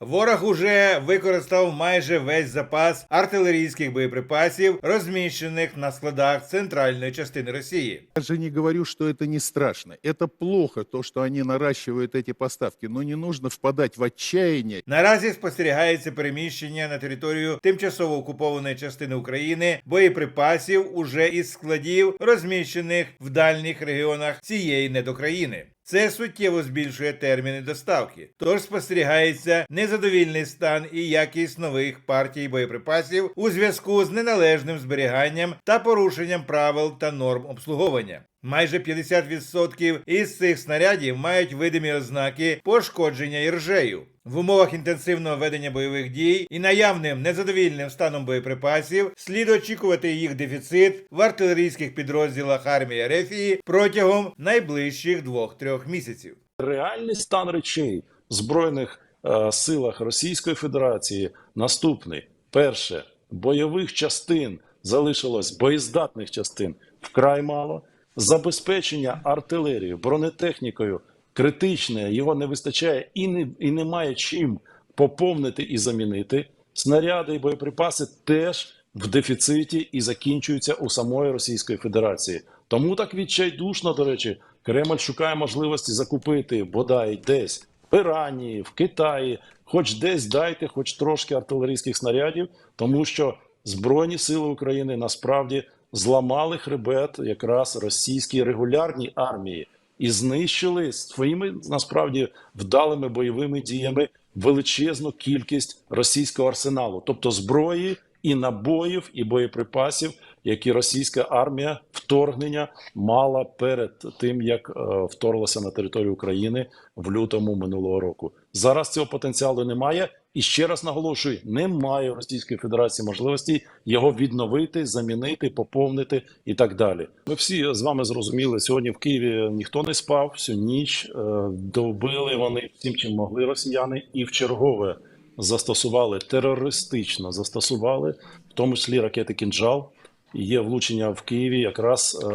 Ворог уже використав майже весь запас артилерійських боєприпасів, розміщених на складах центральної частини Росії. Я же не говорю, что это не страшно. Это плохо, то, что они наращивают эти поставки, но не нужно впадать в отчаяние. Наразі спостерігається переміщення на територію тимчасово окупованої частини України боєприпасів уже із складів, розміщених в дальніх регіонах цієї недокраїни. Це суттєво збільшує терміни доставки. Тож спостерігається незадовільний стан і якість нових партій боєприпасів у зв'язку з неналежним зберіганням та порушенням правил та норм обслуговування. Майже 50% із цих снарядів мають видимі ознаки пошкодження іржею. В умовах інтенсивного ведення бойових дій і наявним незадовільним станом боєприпасів слід очікувати їх дефіцит в артилерійських підрозділах армії Рефії протягом найближчих 2-3 місяців. реальний стан речей в збройних е, силах Російської Федерації наступний: перше, бойових частин залишилось боєздатних частин вкрай мало. Забезпечення артилерією, бронетехнікою критичне, його не вистачає і не і немає чим поповнити і замінити. Снаряди і боєприпаси теж в дефіциті і закінчуються у самої Російської Федерації. Тому так відчайдушно, до речі, Кремль шукає можливості закупити бодай десь в Ірані, в Китаї, хоч десь дайте, хоч трошки артилерійських снарядів, тому що Збройні сили України насправді зламали хребет якраз російській регулярній армії і знищили своїми насправді вдалими бойовими діями величезну кількість російського арсеналу, тобто зброї і набоїв, і боєприпасів, які російська армія вторгнення мала перед тим, як е, вторглася на територію України в лютому минулого року. Зараз цього потенціалу немає. І ще раз наголошую: немає у Російської Федерації можливості його відновити, замінити, поповнити і так далі. Ми всі з вами зрозуміли, сьогодні в Києві ніхто не спав всю ніч. е, Добили вони всім, чим могли росіяни, і в чергове застосували терористично, застосували в тому числі ракети «Кінжал». Є влучення в Києві якраз е,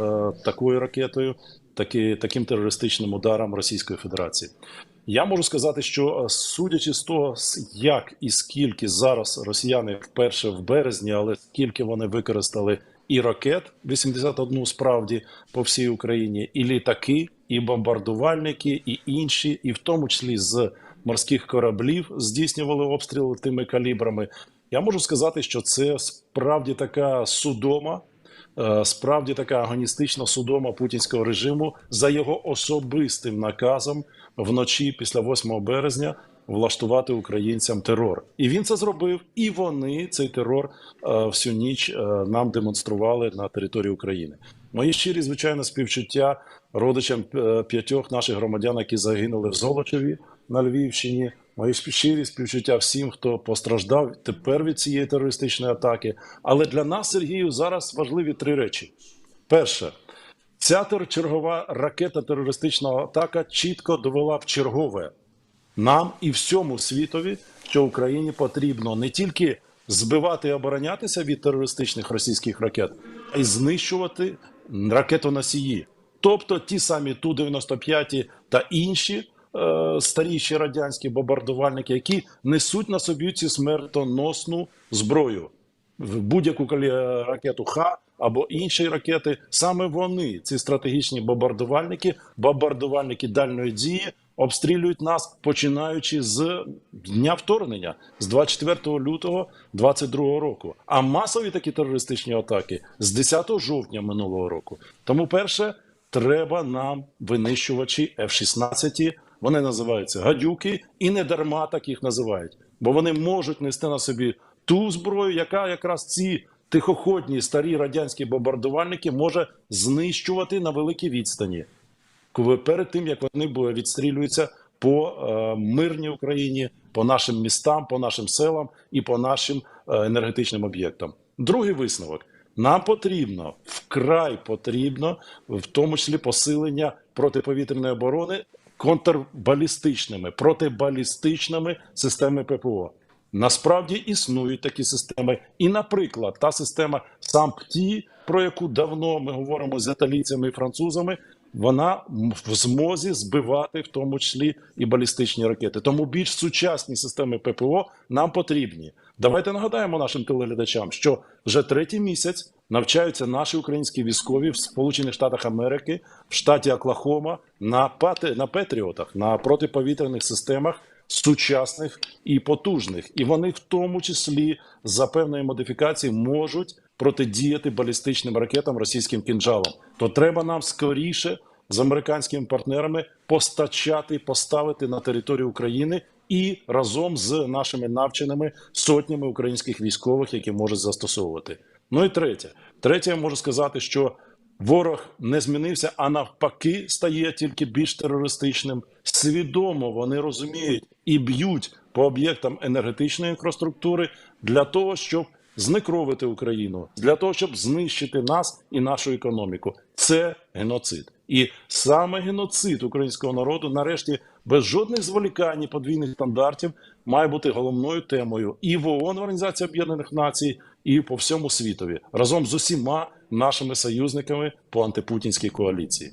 такою ракетою, таки, таким терористичним ударом Російської Федерації. Я можу сказати, що е, судячи з того, як і скільки зараз росіяни вперше в березні, але скільки вони використали і ракет 81 справді по всій Україні, і літаки, і бомбардувальники, і інші, і в тому числі з морських кораблів здійснювали обстріли тими калібрами. Я можу сказати, що це справді така судома, справді така агоністична судома путінського режиму за його особистим наказом вночі після 8 березня влаштувати українцям терор. І він це зробив, і вони цей терор е, всю ніч е, нам демонстрували на території України. Мої щирі, звичайно, співчуття родичам е, п'ятьох наших громадян, які загинули в Золочеві на Львівщині. Мої щирі співчуття всім, хто постраждав тепер від цієї терористичної атаки. Але для нас, Сергію, зараз важливі три речі: перше, ця чергова ракета терористична атака чітко довела в чергове нам і всьому світові, що Україні потрібно не тільки збивати і оборонятися від терористичних російських ракет, а й знищувати ракетоносії, тобто ті самі Ту-95 та інші. Е, Старіші радянські бомбардувальники, які несуть на собі цю смертоносну зброю в будь-яку калі- ракету Х або інші ракети. Саме вони, ці стратегічні бомбардувальники, бомбардувальники дальної дії, обстрілюють нас починаючи з дня вторгнення, з 24 лютого 22 року. А масові такі терористичні атаки з 10 жовтня минулого року. Тому, перше, треба нам винищувачі F-16, вони називаються гадюки, і не дарма так їх називають, бо вони можуть нести на собі ту зброю, яка якраз ці тихоходні старі радянські бомбардувальники може знищувати на великій відстані, перед тим як вони відстрілюються по е, мирній Україні, по нашим містам, по нашим селам і по нашим е, енергетичним об'єктам. Другий висновок. Нам потрібно вкрай потрібно, в тому числі посилення протиповітряної оборони контрбалістичними, протибалістичними системами ППО. Насправді існують такі системи, і, наприклад, та система САМПТІ, про яку давно ми говоримо з італійцями і французами, вона в змозі збивати в тому числі і балістичні ракети. Тому більш сучасні системи ППО нам потрібні. Давайте нагадаємо нашим телеглядачам, що вже третій місяць навчаються наші українські військові в Сполучених Штатах Америки, в штаті Оклахома на пати на Петріотах, на протиповітряних системах сучасних і потужних, і вони в тому числі за певної модифікації можуть протидіяти балістичним ракетам російським кінжалом. То треба нам скоріше з американськими партнерами постачати, поставити на територію України і разом з нашими навченими сотнями українських військових, які можуть застосовувати. Ну і третє, третє, я можу сказати, що ворог не змінився, а навпаки, стає тільки більш терористичним. Свідомо вони розуміють і б'ють по об'єктам енергетичної інфраструктури для того, щоб знекровити Україну, для того, щоб знищити нас і нашу економіку. Це геноцид. І саме геноцид українського народу, нарешті, без жодних зволікань і подвійних стандартів, має бути головною темою і в ООН, Організації Об'єднаних Націй, і по всьому світові разом з усіма нашими союзниками по антипутінській коаліції.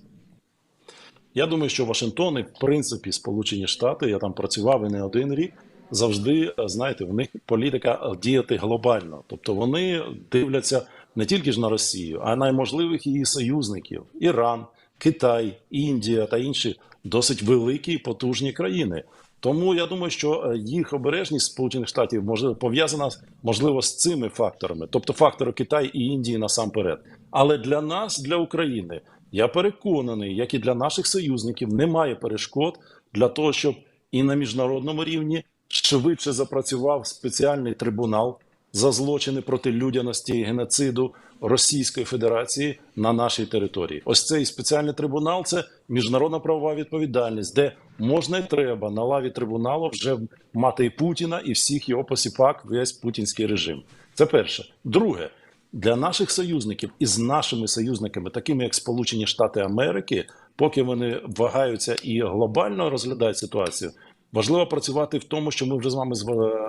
Я думаю, що Вашингтон і в принципі Сполучені Штати, я там працював і не один рік. Завжди е, знаєте, в них політика е, діяти глобально. Тобто вони дивляться не тільки ж на Росію, а й на можливих її союзників: Іран, Китай, Індія та інші досить великі і потужні країни. Тому я думаю, що е, їх обережність Сполучених Штатів можливо пов'язана можливо з цими факторами, тобто фактори Китай і Індії насамперед. Але для нас, для України, я переконаний, як і для наших союзників, немає перешкод для того, щоб і на міжнародному рівні швидше запрацював спеціальний трибунал за злочини проти людяності і геноциду Російської Федерації на нашій території. Ось цей спеціальний трибунал це міжнародна правова відповідальність, де можна і треба на лаві трибуналу вже мати і Путіна, і всіх його посіпак, весь путінський режим. Це перше. Друге. Для наших союзників і з нашими союзниками, такими як Сполучені Штати Америки, поки вони вагаються і глобально розглядають ситуацію, важливо працювати в тому, що ми вже з вами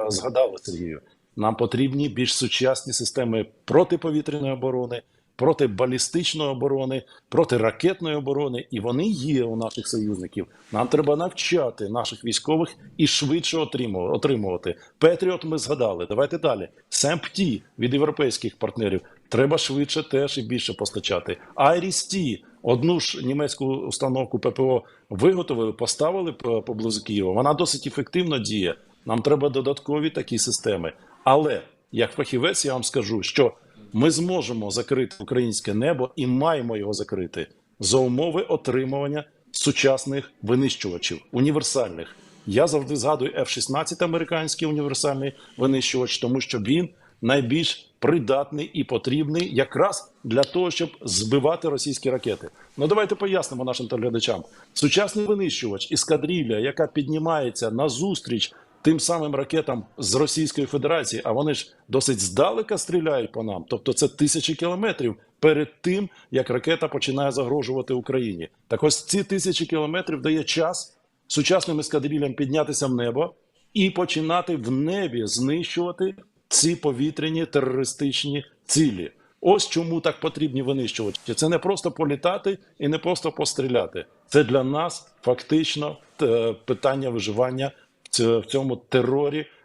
згадали Сергію. Нам потрібні більш сучасні системи протиповітряної оборони, протибалістичної оборони, протиракетної оборони, і вони є у наших союзників. Нам треба навчати наших військових і швидше отримувати. Петріот ми згадали. Давайте далі. СЕМПТі від європейських партнерів треба швидше теж і більше постачати. Айріс-Ті, одну ж німецьку установку ППО виготовили, поставили поблизу Києва. Вона досить ефективно діє. Нам треба додаткові такі системи. Але як фахівець, я вам скажу, що ми зможемо закрити українське небо і маємо його закрити за умови отримування сучасних винищувачів універсальних. Я завжди згадую F-16 американський універсальний винищувач, тому що він найбільш придатний і потрібний якраз для того, щоб збивати російські ракети. Ну давайте пояснимо нашим телеглядачам. Сучасний винищувач іскадрилля, яка піднімається назустріч тим самим ракетам з Російської Федерації, а вони ж досить здалека стріляють по нам, тобто це тисячі кілометрів перед тим, як ракета починає загрожувати Україні. Так ось ці тисячі кілометрів дає час сучасним ескадрилям піднятися в небо і починати в небі знищувати ці повітряні терористичні цілі. Ось чому так потрібні винищувачі. Це не просто політати і не просто постріляти. Це для нас фактично е, питання виживання в цьому терорі,